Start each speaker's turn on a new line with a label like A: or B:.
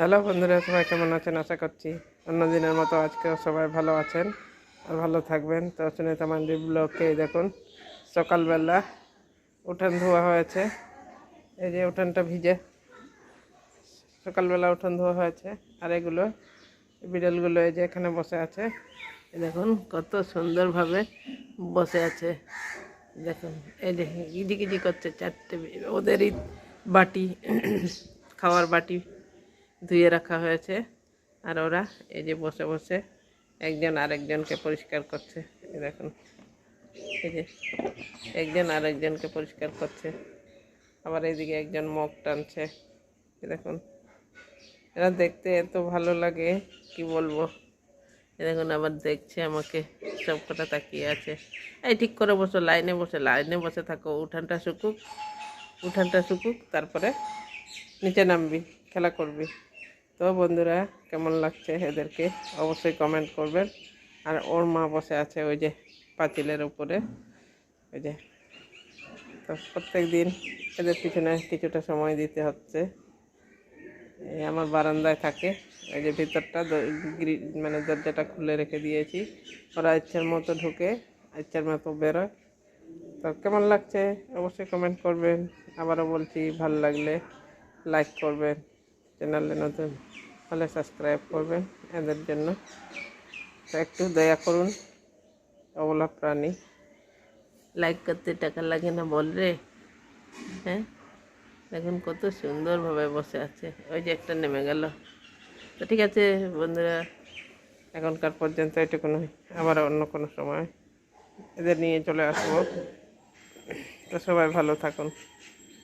A: Hello বন্ধুরা, সবাই কেমন আছেন? আশা করছি অন্য দিনের মতো আজকেও সবাই ভালো আছেন আর ভালো থাকবেন। তো সুনিতা মান্ডি এই দেখুন, সকালবেলা উঠান ধোয়া হয়েছে। এই যে উঠানটা ভিজে, সকালবেলা উঠান ধোয়া হয়েছে। আর এগুলো, বিড়ালগুলো এই যে এখানে বসে আছে। দেখুন, কত সুন্দরভাবে বসে আছে। দেখুন, এই যে গিজি গিজি করছে চারটে, ওদেরই বাটি, খাওয়ার বাটি। ধুয়ে রাখা হয়েছে। আর ওরা এই যে বসে বসে একজন আরেকজনকে পরিষ্কার করছে। দেখুন। এই যে একজন আরেকজনকে পরিষ্কার করছে। আবার এইদিকে একজন মগ টানছে। দেখুন। এরা দেখতে এত ভালো লাগে, কি বলব? দেখুন, আবার দেখছে আমাকে। সব কটা তাকিয়ে আছে। এই ঠিক করে বসো, লাইনে বসে লাইনে বসে থাকো। উঠানটা শুকুক উঠানটা শুকুক, তারপরে নিচে নামবি, খেলা করবি। তো বন্ধুরা, কেমন লাগছে এদেরকে? অবশ্যই কমেন্ট করবেন। আর ওর মা বসে আছে ওই যে পাঁচিলের উপরে। ওই যে। তো প্রত্যেক দিন এদের পিছনে কিছুটা সময় দিতে হচ্ছে। এই আমার বারান্দায় থাকে। ওই যে ভিতরটা মানে দরজাটা খুলে রেখে দিয়েছি। ওরা ইচ্ছার মতো ঢুকে, ইচ্ছার মতো বেরোয়। তো কেমন লাগছে? অবশ্যই কমেন্ট করবেন। আবারও বলছি, ভালো লাগলে লাইক করবেন। চ্যানেলে নতুন হলে সাবস্ক্রাইব করবেন। এদের জন্য একটু দয়া করুন, অবলা প্রাণী। লাইক করতে টাকা লাগে না বল রে। হ্যাঁ? দেখুন কত সুন্দরভাবে বসে আছে। ওই যে একটা নেমে গেল। তো ঠিক আছে বন্ধুরা, এখনকার পর্যন্ত এটুকুনই। আবার অন্য কোনো সময় এদের নিয়ে চলে আসব। তো সবাই ভালো থাকুন।